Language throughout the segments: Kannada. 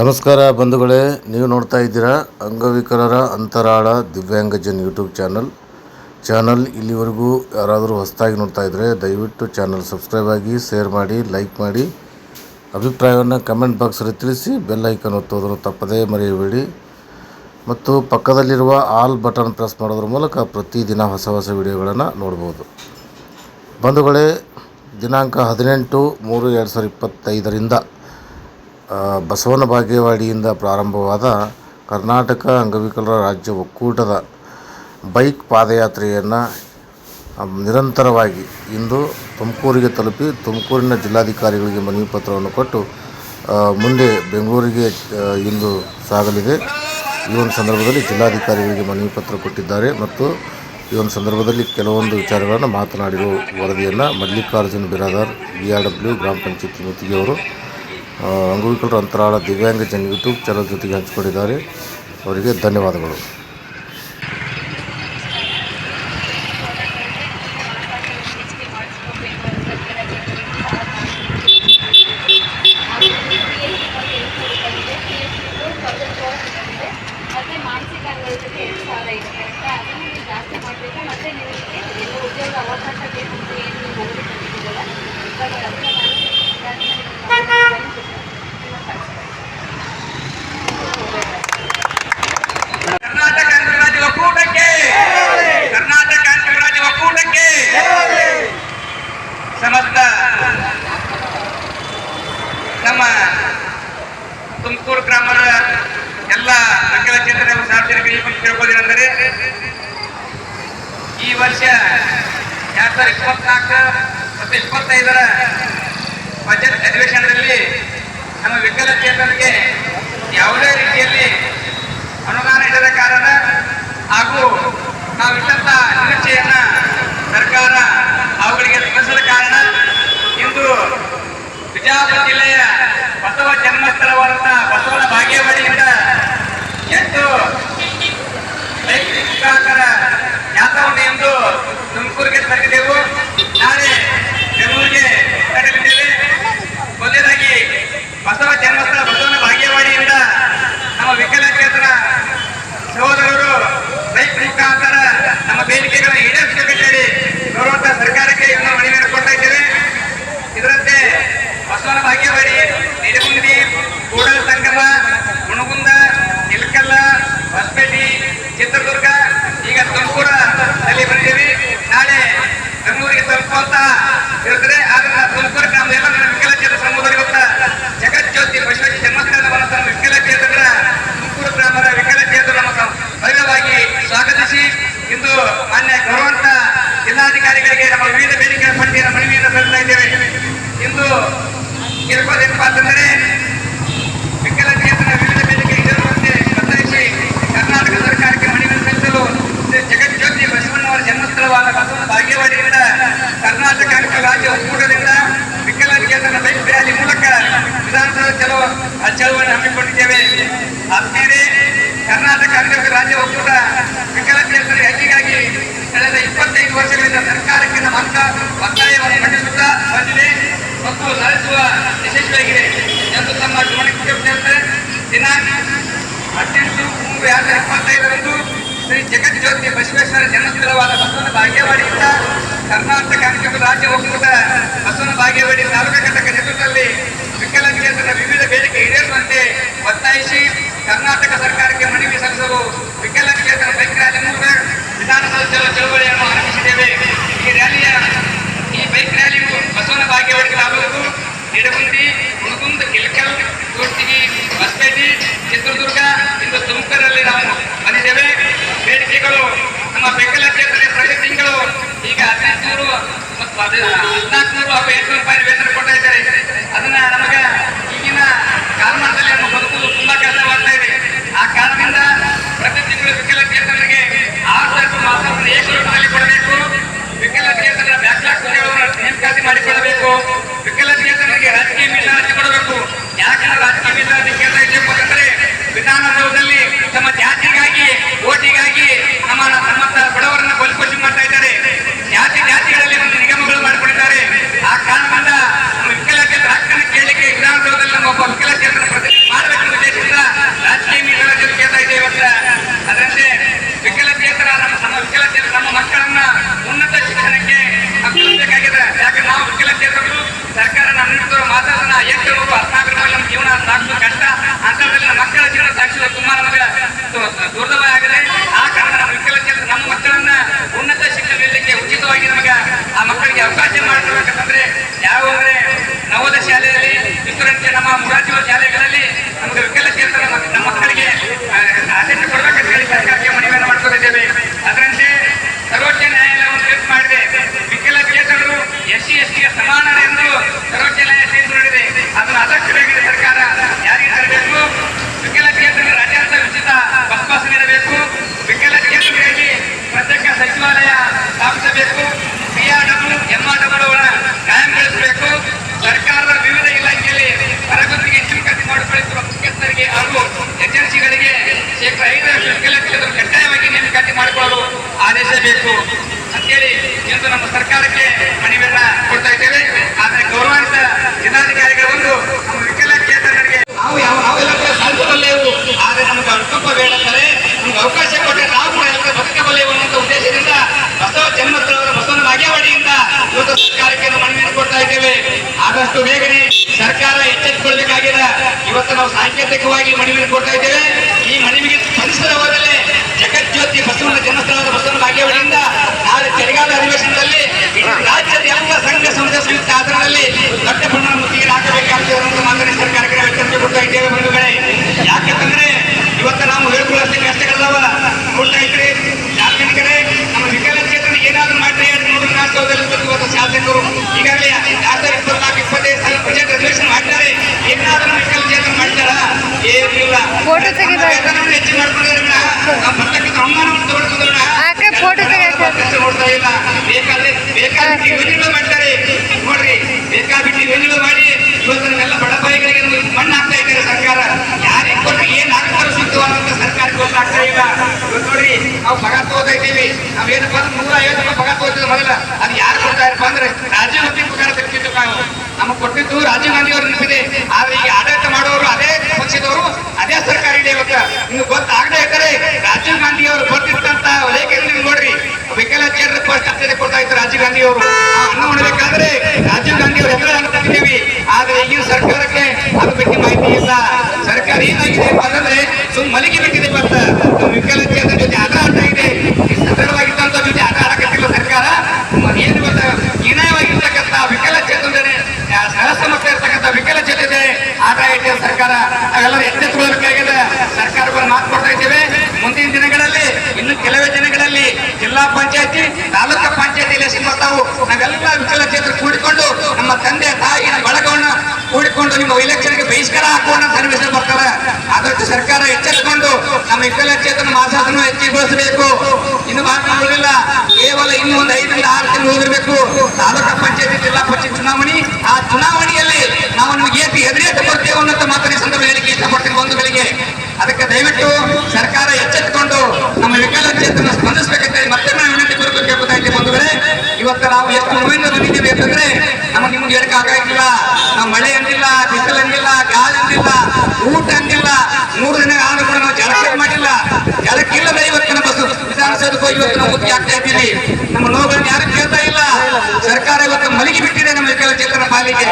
ನಮಸ್ಕಾರ ಬಂಧುಗಳೇ, ನೀವು ನೋಡ್ತಾ ಇದ್ದೀರಾ ಅಂಗವಿಕಲರ ಅಂತರಾಳ ದಿವ್ಯಾಂಗಜನ್ ಯೂಟ್ಯೂಬ್ ಚಾನಲ್. ಚಾನಲ್ ಇಲ್ಲಿವರೆಗೂ ಯಾರಾದರೂ ಹೊಸದಾಗಿ ನೋಡ್ತಾ ಇದ್ದರೆ ದಯವಿಟ್ಟು ಚಾನಲ್ ಸಬ್ಸ್ಕ್ರೈಬ್ ಆಗಿ, ಶೇರ್ ಮಾಡಿ, ಲೈಕ್ ಮಾಡಿ. ಅಭಿಪ್ರಾಯವನ್ನು ಕಮೆಂಟ್ ಬಾಕ್ಸಲ್ಲಿ ತಿಳಿಸಿ, ಬೆಲ್ ಐಕನ್ ಒತ್ತೋದನ್ನು ತಪ್ಪದೇ ಮರೆಯಬೇಡಿ. ಮತ್ತು ಪಕ್ಕದಲ್ಲಿರುವ ಆಲ್ ಬಟನ್ ಪ್ರೆಸ್ ಮಾಡೋದ್ರ ಮೂಲಕ ಪ್ರತಿದಿನ ಹೊಸ ಹೊಸ ವಿಡಿಯೋಗಳನ್ನು ನೋಡ್ಬೋದು. ಬಂಧುಗಳೇ, ದಿನಾಂಕ ಹದಿನೆಂಟು ಮೂರು ಎರಡು ಸಾವಿರದ ಇಪ್ಪತ್ತೈದರಿಂದ ಬಸವನ ಬಾಗೇವಾಡಿಯಿಂದ ಪ್ರಾರಂಭವಾದ ಕರ್ನಾಟಕ ಅಂಗವಿಕಲರ ರಾಜ್ಯ ಒಕ್ಕೂಟದ ಬೈಕ್ ಪಾದಯಾತ್ರೆಯನ್ನು ನಿರಂತರವಾಗಿ ಇಂದು ತುಮಕೂರಿಗೆ ತಲುಪಿ ತುಮಕೂರಿನ ಜಿಲ್ಲಾಧಿಕಾರಿಗಳಿಗೆ ಮನವಿ ಪತ್ರವನ್ನು ಕೊಟ್ಟು ಮುಂದೆ ಬೆಂಗಳೂರಿಗೆ ಇಂದು ಸಾಗಲಿದೆ. ಈ ಒಂದು ಸಂದರ್ಭದಲ್ಲಿ ಜಿಲ್ಲಾಧಿಕಾರಿಗಳಿಗೆ ಮನವಿ ಪತ್ರ ಕೊಟ್ಟಿದ್ದಾರೆ ಮತ್ತು ಈ ಒಂದು ಸಂದರ್ಭದಲ್ಲಿ ಕೆಲವೊಂದು ವಿಚಾರಗಳನ್ನು ಮಾತನಾಡಿರುವ ವರದಿಯನ್ನು Mallikarjun Biradar B R W ಗ್ರಾಮ ಪಂಚಾಯತ್ ಆ, ಅಂಗವಿಕಲರ ಅಂತರಾಳ ದಿವ್ಯಾಂಗಜನ್ ಯೂಟ್ಯೂಬ್ ಚಾನಲ್ ಜೊತೆಗೆ ಹಂಚಿಕೊಂಡಿದ್ದಾರೆ. ಅವರಿಗೆ ಧನ್ಯವಾದಗಳು ಮತ್ತೆ ಮಾನಸಿಕ ಅಂಗವಿಕಲತೆ ಎರಡು ಸಾವಿರ ಇದೆ ಕರೆಕ್ಟಾ ಅದನ್ನು ನೀವು ಜಾಸ್ತಿ ಮಾಡಬೇಕು ಮತ್ತೆ ನಿಮಗೆ ಎಲ್ಲ ಉದ್ಯೋಗ ಅವಕಾಶ ಬೇಕು ಅಂತ ಏನು ನೀವು ಮನವಿ ಕೊಟ್ಟಿದ್ದೀರಲ್ಲ ಇವಾಗ ಅದನ್ನ ನಾನು ಕರ್ನಾಟಕ ಅಂತಾರಾಜ್ಯ ಒಕ್ಕೂಟಕ್ಕೆ ಕರ್ನಾಟಕ ಅಂತಾರಾಜ್ಯ ಒಕ್ಕೂಟಕ್ಕೆ ಸಮಸ್ತ ನಮ್ಮ ತುಮಕೂರು ಗ್ರಾಮದ ಎಲ್ಲ ಅಂಗವಿಕಲಚೇತನ ಸಾರ್ವಜನಿಕರಿಗೆ ಕೇಳ್ಬೋದೇನೆಂದರೆ ಈ ವರ್ಷ ಎರಡ್ ಸಾವಿರದ ಇಪ್ಪತ್ನಾಲ್ಕು ಮತ್ತು ಇಪ್ಪತ್ತೈದರ ಬಜೆಟ್ ಅಧಿವೇಶನದಲ್ಲಿ ನಮ್ಮ ವಿಕಲಚೇತನರಿಗೆ ಯಾವುದೇ ರೀತಿಯಲ್ಲಿ ಅನುದಾನ ಇಲ್ಲದ ಕಾರಣ ಬಗ್ಗೆ ಬರೀದೇವು ಮತ್ತು ನಡೆಸುವ ಯಶಸ್ವಿಯಾಗಿದೆ ಎಂದು ತಮ್ಮ ಗಮನಕ್ಕೆ. ದಿನಾಂಕ ಹದಿನೆಂಟು ಮೂರು ಎರಡು ಸಾವಿರದ ಇಪ್ಪತ್ತೈದರಂದು ಶ್ರೀ ಜಗಜ್ಯೋತಿ ಬಸವೇಶ್ವರ ಜನ್ಮಸ್ಥಳವಾದ ಬಸವನ ಭಾಗ್ಯವಾಡಿಯಿಂದ ಕರ್ನಾಟಕ ಅಂಗವಿಕಲ ರಾಜ್ಯ ಒಕ್ಕೂಟ ಬಸವನ ಭಾಗ್ಯವಾಡಿ ತಾಲೂಕು ಘಟಕ ನೇತೃತ್ವದಲ್ಲಿ ವಿಕಲಚೇತನ ವಿವಿಧ ಬೇಡಿಕೆ ಈಡೇರುವಂತೆ ಒತ್ತಾಯಿಸಿ ಕರ್ನಾಟಕ ಸರ್ಕಾರಕ್ಕೆ ಮನವಿ ಸಲ್ಲಿಸಲು ವಿಕಲಚೇತನ ಬೈಕ್ ರ್ಯಾಲಿ ಮೂಲಕ ವಿಧಾನಸೌಧ ಚಳವಳಿಯನ್ನು ಆರಂಭಿಸಿದ್ದೇವೆ ಈ ರ್ಯಾಲಿಯ ಈ ಬೈಕ್ ರ್ಯಾಲಿಯು ಬಸವನ ಭಾಗ್ಯವಾಡಿ ತಾಲೂಕು ನಿಡಗುಂದಿ ಹುಣಗುಂದ ಕಿಲ್ಕಲ್ ಕೋರ್ಟಿಗಿ ಹೊಸಪೇಟೆ ಚಿತ್ರದುರ್ಗ, ಇಂದು ತುಮಕೂರಲ್ಲಿ ನಾವು ಬಂದಿದ್ದೇವೆ. ಬೇಡಿಕೆಗಳು ನಮ್ಮ ವಿಕಲಚೇತನ ಪ್ರತಿ ತಿಂಗಳು ಈಗ ಹದಿನೆಂಟುನೂರು ಮತ್ತು ಹದಿನಾಲ್ಕು ನೂರು ಹಾಗೂ ಎಂಟು ರೂಪಾಯಿ ವೇತನ ಕೊಡ್ತಾ ಇದ್ದಾರೆ. ಅದನ್ನ ನಮಗೆ ಈಗಿನ ಕಾಲಮಾನದಲ್ಲಿ ನಮ್ಮ ಬದುಕಲು ತುಂಬಾ ಕಷ್ಟವಾಗ್ತಾ ಇದೆ ಆ ಕಾರಣದಿಂದ ಪ್ರತಿ ತಿಂಗಳು ವಿಕಲಚೇತನರಿಗೆ ಆರು ಸಾವಿರ ರೂಪಾಯಿ ಮಾಸವನ್ನು ಆದೇಶಿಸಬೇಕು ಅಂತೇಳಿ ಇಂದು ನಮ್ಮ ಸರ್ಕಾರಕ್ಕೆ ಮನವಿಯನ್ನ ಕೊಡ್ತಾ ಇದ್ದೇವೆ. ಆದರೆ ಗೌರವಾನ್ವಿತ ಬಂದು ನಮ್ಮ ವಿಕಲಚೇತನರಿಗೆ ನಾವು ಯಾವ ನಾವೆಲ್ಲ ಕೂಡ ಸಾಧಿಸಬಲ್ಲೆವು ಆದರೆ ನಮಗೆ ಅನುಕಂಪ ಬೇಡ ಅಂತಾರೆ ನಮ್ಗೆ ಅವಕಾಶ ಕೊಟ್ಟರೆ ನಾವು ಕೂಡ ಎಲ್ಲ ಬದುಕಬಲ್ಲೆವು ಅನ್ನುವಂಥ ಉದ್ದೇಶದಿಂದ ಬಸವ ಜನ್ಮಸ್ಥಳವರ ಬಸವನ ಬಾಗೇವಾಡಿಯಿಂದ ಇವತ್ತು ಸರ್ಕಾರಕ್ಕೆ ನಾವು ಮನವಿಯನ್ನು ಕೊಡ್ತಾ ಇದ್ದೇವೆ. ಆದಷ್ಟು ಬೇಗನೆ ಸರ್ಕಾರ ಎಚ್ಚೆತ್ತುಕೊಳ್ಬೇಕಾಗಿದೆ ಇವತ್ತು ನಾವು ಸಾಂಕೇತಿಕವಾಗಿ ಮನವಿಯನ್ನು ಕೊಡ್ತಾ ಇದ್ದೇವೆ. ಈ ಮನವಿಗೆ ಸ್ಪಂದಿಸದ ಜಗಜ್ಯೋತಿ ಬಸವನ ಜನ್ಮಸ್ಥಳದ ಬಸವನ ಭಾಗ್ಯವರಿಂದ ನಾಳೆ ಚಳಿಗಾಲ ಅಧಿವೇಶನದಲ್ಲಿ ರಾಜ್ಯದ ಎಲ್ಲ ಸಂಘ ಸಂಸ್ಥೆ ಸಂಯುಕ್ತ ಆಧಾರದಲ್ಲಿ ದೊಡ್ಡ ಪ್ರಮಾಣ ಮುತ್ತಿಗೆ ಹಾಕಬೇಕಾಗ್ತದೆ ಅನ್ನೋದು ಮಾತನ್ನ ಸರ್ಕಾರಕ್ಕೆ ಕೊಡ್ತಾ ಇದ್ದೇವೆ ಬಂಧುಗಳೇ. ಯಾಕಂತಂದ್ರೆ ಇವತ್ತು ನಾವು ಹೇಳ್ಕೊಳ್ಳೋಷ್ಟು ಕಷ್ಟಗಳಲ್ಲವ ಕೊಡ್ತಾ ಇದ್ರೆ ಯಾಕಂದ್ರೆ ನಮ್ಮ ವಿಕಲಚೇತನ ಏನಾದ್ರು ಮಾಡಿ ನೋಡಿ ರಾಷ್ಟ್ರದಲ್ಲಿ ಇವತ್ತು ಶಾಸಕರು. ಈಗಾಗಲೇ ಎರಡ್ ಇಪ್ಪತ್ನಾಲ್ಕು ಇಪ್ಪತ್ತೈದು ಸಾವಿರ ಬಜೆಟ್ ಅಧಿವೇಶನ ಮಾಡ್ತಾರೆ. ಏನಾದ್ರೂ ವಿಕಲಚೇತನ ಮಾಡ್ತಾರ? ಏನಿಲ್ಲ. ಹೆಚ್ಚು ಮಾಡ್ಕೊಂಡಿದ್ದಾರೆ ಮಾಡ್ತಾರೆ. ನೋಡ್ರಿ ಬೇಕಾಬಿಟ್ಟು ಯೋಜನೆಗಳು ಮಾಡಿ ಇವತ್ತು ಹಾಕ್ತಾ ಇದ್ದಾರೆ ಸರ್ಕಾರ. ಯಾರಿಗೆ ಏನ್ ಹಾಕ್ತಾರೋ ಸಿಗ್ತವ ಸರ್ಕಾರ ಗೊತ್ತಾಗ್ತಾ ಇಲ್ಲ. ನೋಡ್ರಿ, ನಾವು ಪಗ ತಗೋತಾ ಇದ್ದೀವಿ. ನಾವೇನಪ್ಪ ಅಂದ್ರೆ ನೂರ ಐವತ್ತು ರೂಪಾಯಿ ಯಾರು ರಾಜೀವ್ ಗಾಂಧಿ ನಾವು. ನಮಗೆ ಕೊಟ್ಟಿದ್ದು ರಾಜೀವ್ ಗಾಂಧಿ ಅವ್ರ ಈಗ ಆಡಳಿತ ಮಾಡೋರು ಅದೇ ಪಕ್ಷದವರು, ಅದೇ ಸರ್ಕಾರ ಇದೆ ಇವತ್ತು ಇನ್ನು ಗೊತ್ತಾಗದೇ ಇದ್ದಾರೆ ರಾಜೀವ್ ಗಾಂಧಿ ಅವರು ಫಸ್ಟ್ ಆದ್ಯತೆ ಕೊಡ್ತಾ ಇದ್ರು ರಾಜೀವ್ ಗಾಂಧಿ ಅವರು ಅನ್ನ ಉಣಬೇಕಾದ್ರೆ ರಾಜೀವ್ ಗಾಂಧಿ ಅವರು ಹೆಸರು ಅನ್ಕೊಂಡಿದ್ದೀವಿ ಆದ್ರೆ ಈಗಿನ ಸರ್ಕಾರಕ್ಕೆ ಅದ್ರ ಬಗ್ಗೆ ಮಾಹಿತಿ ಇಲ್ಲ. ಸರ್ಕಾರ ಏನಾಗಿದೆ ಅಂತಂದ್ರೆ ಸುಮ್ ಮಲಗಿ ಬಿಟ್ಟಿದೆ ಬರ್ತಾ ವಿಕಲಚೇತನ ಜೊತೆ ಆಟ ಆಡ್ತಾ ಇದೆ ಈ ಸದೃಢವಾಗಿದ್ದಂತ ಜೊತೆ ಆಟ ಆಡಕತ್ತಿಲ್ಲ ಸರ್ಕಾರ ಮ- ಏನು ಗೊತ್ತಾ ಹೀನಾಯವಾಗಿರ್ತಕ್ಕಂಥ ವಿಕಲಚೇತನರೇ ಸಹ ಸಮಸ್ಯೆ ಇರ್ತಕ್ಕಂಥ ವಿಕಲಚೇತನೆ ಆಟ ಇಟ್ಟಿದೆ ಸರ್ಕಾರ ನಾವೆಲ್ಲರೂ ಎಚ್ಚೆತ್ತುಕೊಳ್ಳಬೇಕಾಗಿದೆ ಸರ್ಕಾರಗಳು ಮಾತು ಕೊಡ್ತಾ ಇದ್ದೇವೆ ಮುಂದಿನ ದಿನಗಳಲ್ಲಿ ಇನ್ನು ಕೆಲವೇ ದಿನಗಳಲ್ಲಿ ಜಿಲ್ಲಾ ಪಂಚಾಯತಿ ತಾಲೂಕು ಪಂಚಾಯತಿ ಎಲೆಕ್ಷನ್ ಬರ್ತಾವು ನಾವೆಲ್ಲ ವಿಕಲಚೇತರು ಕೂಡಿಕೊಂಡು ನಮ್ಮ ತಂದೆ ತಾಯಿ ನಮ್ಮ ಬಳಗವನ್ನ ಕೂಡಿಕೊಂಡು ನಿಮ್ಮ ಇಲೆಕ್ಷನ್ಗೆ ಬಹಿಷ್ಕಾರ ಹಾಕೋಣ ಸನ್ನಿವೇಶ ಬರ್ತವೆ ಅದಕ್ಕೆ ಸರ್ಕಾರ ಎಚ್ಚರಿಸಿಕೊಂಡು ನಮ್ಮ ವಿಕಲಚೇತನ ಮಾಸಾಸನ ಹೆಚ್ಚಿಗೊಳಿಸಬೇಕು ಇನ್ನು ಮಾತ್ರ ಉಳಿದಿಲ್ಲ ಕೇವಲ ಇನ್ನು ಒಂದು ಐದರಿಂದ ಆರು ತಿಂಗಳು ಹೋಗಿರಬೇಕು ತಾಲೂಕು ಪಂಚಾಯತಿ ಜಿಲ್ಲಾ ಪಂಚಾಯತ್ ಚುನಾವಣೆ. ಆ ಚುನಾವಣೆಯಲ್ಲಿ ನಾವು ನಿಮಗೆ ಏತಿ ಎದುರೇತ ಬರ್ತೇವೆ ಅನ್ನೋ ಮಾತ್ರ ಈ ಸಂದರ್ಭ ಹೇಳಿಕೆ ಇಷ್ಟಪಡ್ತೀನಿ ಬಂಧುಗಳಿಗೆ. ಅದಕ್ಕೆ ದಯವಿಟ್ಟು ಸರ್ಕಾರ ಎಚ್ಚೆತ್ತುಕೊಂಡು ನಮ್ಮ ವಿಕಲಚೇತನ ಸ್ಪಂದಿಸಬೇಕಂತ ಮತ್ತೆ ನಾವು ವಿನಂತಿ ಕೊಡಬೇಕಾಗುತ್ತೆ ಬಂಧುಗಳೇ ಇವತ್ತು ನಾವು ಎಷ್ಟು ನೋವಿಂದ ಬಂದಿದ್ದೀವಿ ಅಂತಂದ್ರೆ ನಮಗೆ ನಿಮ್ಗೆ ಹೇಳಕ್ ಆಗಾಗಿಲ್ಲ ನಾವು ಮಳೆ ಅಂದಿಲ್ಲ ಬಿಸಿಲು ಅಂದಿಲ್ಲ ಗಾಳಿ ಅಂದಿಲ್ಲ ಊಟ ಅಂದಿಲ್ಲ ಮೂರು ದಿನ ಆದ್ರೂ ಕೂಡ ನಾವು ಜಲಕ್ಕೆ ಮಾಡಿಲ್ಲ ಜಲಕ್ಕಿಲ್ಲದ ಇವತ್ತು ನಮ್ಮ ಬಸ್ ವಿಧಾನಸೌಧಕ್ಕೆ ಹೋಗಿ ಇವತ್ತು ನಾವು ಆಗ್ತಾ ಇದ್ದೀವಿ. ನಮ್ಮ ನೋವುಗಳನ್ನ ಯಾರು ಕೇಳ್ತಾ ಇಲ್ಲ. ಸರ್ಕಾರ ಇವತ್ತು ಮಲಗಿ ಬಿಟ್ಟಿದೆ ನಮ್ಮ ವಿಕಲಚೇತನ ಪಾಲಿಗೆ.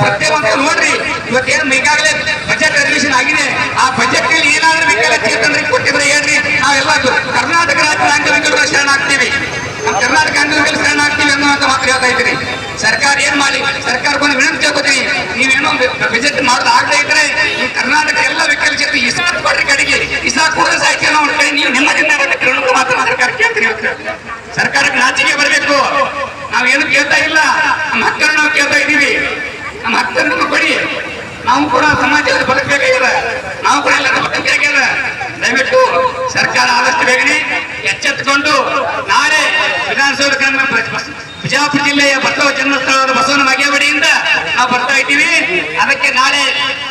ಪ್ರತಿಯೊಂದು ನೋಡ್ರಿ. ಇವತ್ತೇನು ಈಗಾಗಲೇ ಬಜೆಟ್ ಅಡ್ಮಿಷನ್ ಆಗಿದೆ. ಆ ಬಜೆಟ್ನಲ್ಲಿ ಏನಾದ್ರೂ ವಿಕಲಚೇತನರಿಗೆ ಕೊಟ್ಟಿದ್ರೆ ಹೇಳ್ರಿ. ನಾವೆಲ್ಲ ಕರ್ನಾಟಕ ರಾಜ್ಯ ಅಂಗವಿಕಲರ ಶರಣಾಗ್ತೀವಿ ನಮ್ಮ ಕರ್ನಾಟಕ ಅಂಗವಿಕಲ ಶರಣಾಗ್ತೀವಿ ಅನ್ನುವಂತ ಮಾತು ಹೇಳ್ತಾ ಇದ್ದೀರಿ. ಸರ್ಕಾರ ಏನ್ ಮಾಡಿ ಸರ್ಕಾರಕ್ಕೊಂದು ವಿನಂತಿ ಕೇಳ್ಕೊತೀನಿ ನೀವೇನೋ ಬಜೆಟ್ ಮಾಡೋದು ಆಗದೆ ಇದ್ರೆ ಕರ್ನಾಟಕ ಎಲ್ಲ ವಿಕಲಚೇತನ ಇಸಾಕ್ ಕೊಡ್ರಿ ಕಡೆಗೆ. ಇಸಾಕ್ ಕೊಡೋದು ಸಾಹಿತ್ಯ ನೀವು ನೆಮ್ಮದಿಯಿಂದ ಇರಬೇಕು ಅನ್ನೋದು ಮಾತ್ರ ನಾನು ಸರ್ಕಾರ ಕೇಳ್ತೀನಿ ಇವತ್ತು. ಸರ್ಕಾರಕ್ಕೆ ನಾಚಿಕೆ ಬರಬೇಕು ನಾವೇನು ಕೇಳ್ತಾ ಇಲ್ಲ ನಮ್ಮ ಹಕ್ಕನ್ನು ನಾವು ಕೇಳ್ತಾ ಇದ್ದೀವಿ ನಮ್ಮ ಹಕ್ಕನ್ನು ಕೊಡಿ ನಾವು ಕೂಡ ಸಮಾಜದಲ್ಲಿ ಬದುಕಬೇಕಾಗಿದೆ ನಾವು ಕೂಡ ಎಲ್ಲ ಬದುಕಬೇಕಾಗಿದೆ ದಯವಿಟ್ಟು ಸರ್ಕಾರ ಆದಷ್ಟು ಬೇಗನೆ ಎಚ್ಚೆತ್ತುಕೊಂಡು ನಾಳೆ ವಿಧಾನಸೌಧ ಗ್ರಾಮ ಬ- ಬಿಜಾಪುರ ಜಿಲ್ಲೆಯ ಬಸವ ಜನ್ಮಸ್ಥಳವಾದ ಬಸವನ ಬಾಗೇವಾಡಿಯಿಂದ ನಾವು ಬರ್ತಾ ಇದ್ದೀವಿ ಅದಕ್ಕೆ ನಾಳೆ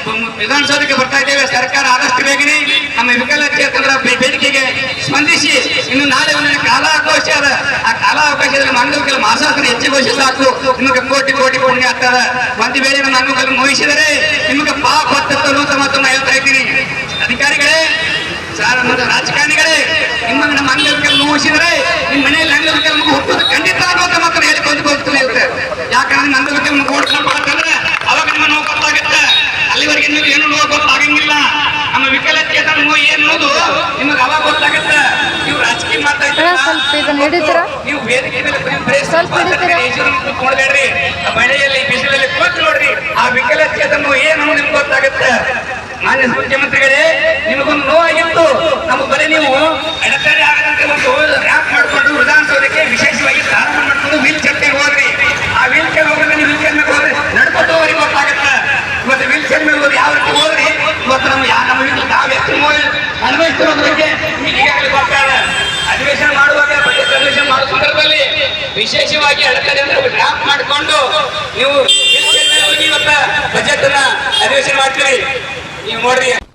ಬ- ವಿಧಾನಸೌಧಕ್ಕೆ ಬರ್ತಾ ಇದ್ದೇವೆ. ಸರ್ಕಾರ ಆದಷ್ಟು ಬೇಗನೆ ನಮ್ಮ ವಿಕಲಚೇತನರ ಬೇಡಿಕೆಗೆ ಸ್ಪಂದಿಸಿ. ಇನ್ನು ನಾಳೆ ಒಂದು ಕಾಲಾವಕಾಶ ಅದ. ಆ ಕಾಲಾವಕಾಶದಲ್ಲಿ ನಮ್ಮ ಅಂಗವಿಕಲ ಮಾಸಾಸನ ಹೆಚ್ಚು ಸಾಕು. ನಿಮಗೆ ಕೋಟಿ ಕೋಟಿ ಪುಣ್ಯ ಆಗ್ತದ. ಒಂದು ವೇಳೆ ನಮ್ಮ ಅಂಗವಿಕಲ ಮುಗಿಸಿದರೆ ನಿಮಗೆ ಪಾಪ ಹತ್ತತ್ತು ತಮ್ಮ ತಮ್ಮ ಹೇಳ್ತಾ ಇದ್ದೀನಿ. ಅಧಿಕಾರಿಗಳೇ ಮತ್ತು ರಾಜಕಾರಣಿಗಳೇ ನಿಮ್ಮ ನಮ್ಮ ಅಂಗವಿಕಲ ಮುಗಿಸಿದರೆ ನಿಮ್ಮ ಮನೆಯಲ್ಲಿ ಅಂಗವಿಕಲ ಮಗು ಹುಟ್ಟುವುದು ಖಂಡಿತ ಅನ್ನುವಂತ ಮಾತನ್ನ ಹೇಳಿ ಕೊಂದುಕೊಳ್ತಲೇ ಇರುತ್ತೆ ಯಾಕಂದ್ರೆ ನಿಮ್ಮ ಅಂಗವಿಕಲ ಮಗು ಓಡ್ಕೊಂಡು ಅಂತಂದ್ರೆ ಅವಾಗ ನಿಮ್ಮ ನೋವು ಗೊತ್ತಾಗುತ್ತೆ ಅಲ್ಲಿವರೆಗೆ ನಿಮಗೆ ಏನು ನೋವು ಗೊತ್ತಾಗಂಗಿಲ್ಲ ನಮ್ಮ ವಿಕಲಚೇತನ ನೋವು ಏನು ಅನ್ನೋದು ನಿಮಗೆ ಅವಾಗ ಗೊತ್ತಾಗುತ್ತೆ ನೀವು ರಾಜಕೀಯ ಮಾಡ್ತಾ ಇದ್ದೀರಾ? ಅಣ್ಣ, ಸ್ವಲ್ಪ ಇದನ್ನ ಹಿಡಿತೀರ? ನೀವು ಸ್ವಲ್ಪ ಹಿಡಿತೀರ? ಹೆಸರು ಕೂಡಬೇಡ್ರಿ. ಮಳೆಯಲ್ಲಿ ಬಿಸಿಲಲ್ಲಿ ಕೂತು ನೋಡ್ರಿ. ಆ ವಿಕಲಚೇತನ ನೋವು ಏನು ನಿಮ್ಗೆ ಗೊತ್ತಾಗುತ್ತೆ? ಮಾನ್ಯ ಮುಖ್ಯಮಂತ್ರಿಗಳೇ ನಿಮಗೊಂದು ನೋವಾಗಿತ್ತು. ನಮಗೆ ಬರೀ ನೀವು ಅಡೆತಡೆ ಆಗದಂತೆ ಒಂದು ರ್ಯಾಪ್ ಮಾಡಿಕೊಂಡು ವಿಧಾನಸೌಧಕ್ಕೆ ವಿಶೇಷವಾಗಿ ಪ್ರಾರಂಭ ಮಾಡ್ಕೊಂಡು ವೀಲ್ ಚೇರ್ ಹೋಗ್ರಿ ಆ ವೀಲ್ ಚೇರ್ ಹೋಗ್ರೆ ನೀವು ವೀಲ್ ಚೇರ್ ಮೇಲೆ ಹೋಗ್ರಿ ನಡ್ಕೊಂಡು ಹೋಗ್ರಿಗೆ ಗೊತ್ತಾಗುತ್ತೆ. ಇವತ್ತು ವೀಲ್ ಚೇರ್ ಮೇಲೆ ಹೋದ್ರೆ ಯಾವ ರೀತಿ ಹೋದ್ರಿ? ಇವತ್ತು ನಮ್ಮ ಯಾ ನಮ್ಮ ವೀಲ್ ಯಾವ ನೋವು ಬಗ್ಗೆ ಅಧಿವೇಶನ ಮಾಡುವಾಗ ಬಜೆಟ್ ಅಧಿವೇಶನ ಮಾಡುವ ವಿಶೇಷವಾಗಿ ಅಳಕಡೆ ಮಾಡಿಕೊಂಡು ನೀವು ಹೋಗಿ ಬಜೆಟ್ ಅನ್ನ ಅಧಿವೇಶನ ಮಾಡ್ತೀರಿ. ನೀವು ನೋಡ್ರಿ.